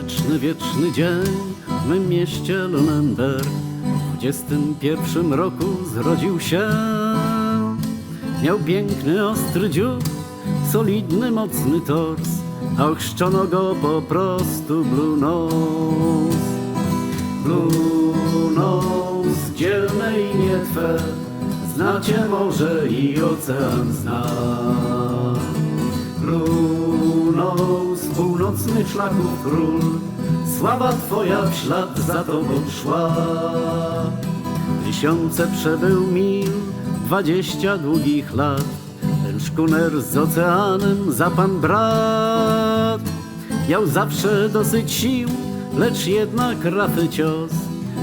słoneczny, wieczny dzień w mym mieście Lunenberg. W 21 roku zrodził się. Miał piękny, ostry dziób, solidny, mocny tors, a ochrzczono go po prostu Blue Nose. Blue Nose, dzielne imię Twe, znacie morze i ocean zna. Blue Nose, północnych szlaków król, sława Twoja w ślad za Tobą szła. Tysiące przebył mil, dwadzieścia długich lat, ten szkuner z oceanem za pan brat. Miał zawsze dosyć sił, lecz jednak rafy cios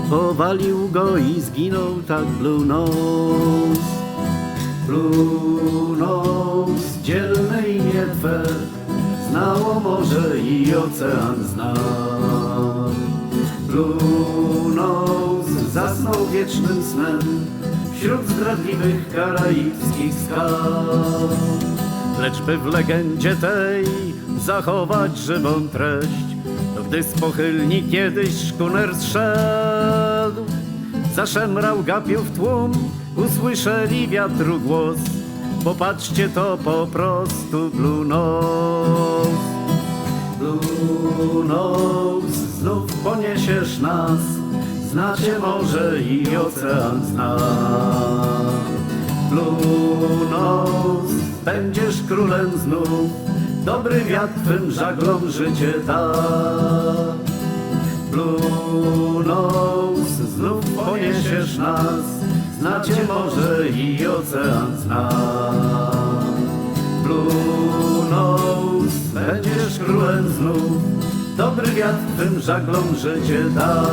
powalił go i zginął tak Blue Nose. Blue Nose, dzielne imię Twe, znało morze i ocean zna. Blue zasnął wiecznym snem wśród zdradliwych karaibskich skał. Lecz by w legendzie tej zachować żywą treść, to gdy z pochylni kiedyś szkuner zszedł, zaszemrał gapiów tłum, usłyszeli wiatru głos. Popatrzcie, to po prostu Blue. Nose, znów poniesiesz nas, znacie morze i ocean zna. Blue Nose, będziesz królem znów, dobry wiatr twym żaglom życie da. Blue Nose, znów poniesiesz nas, znacie morze i ocean zna. Blue Nose, będziesz królem znów, dobry wiatr twym żaglom życie da.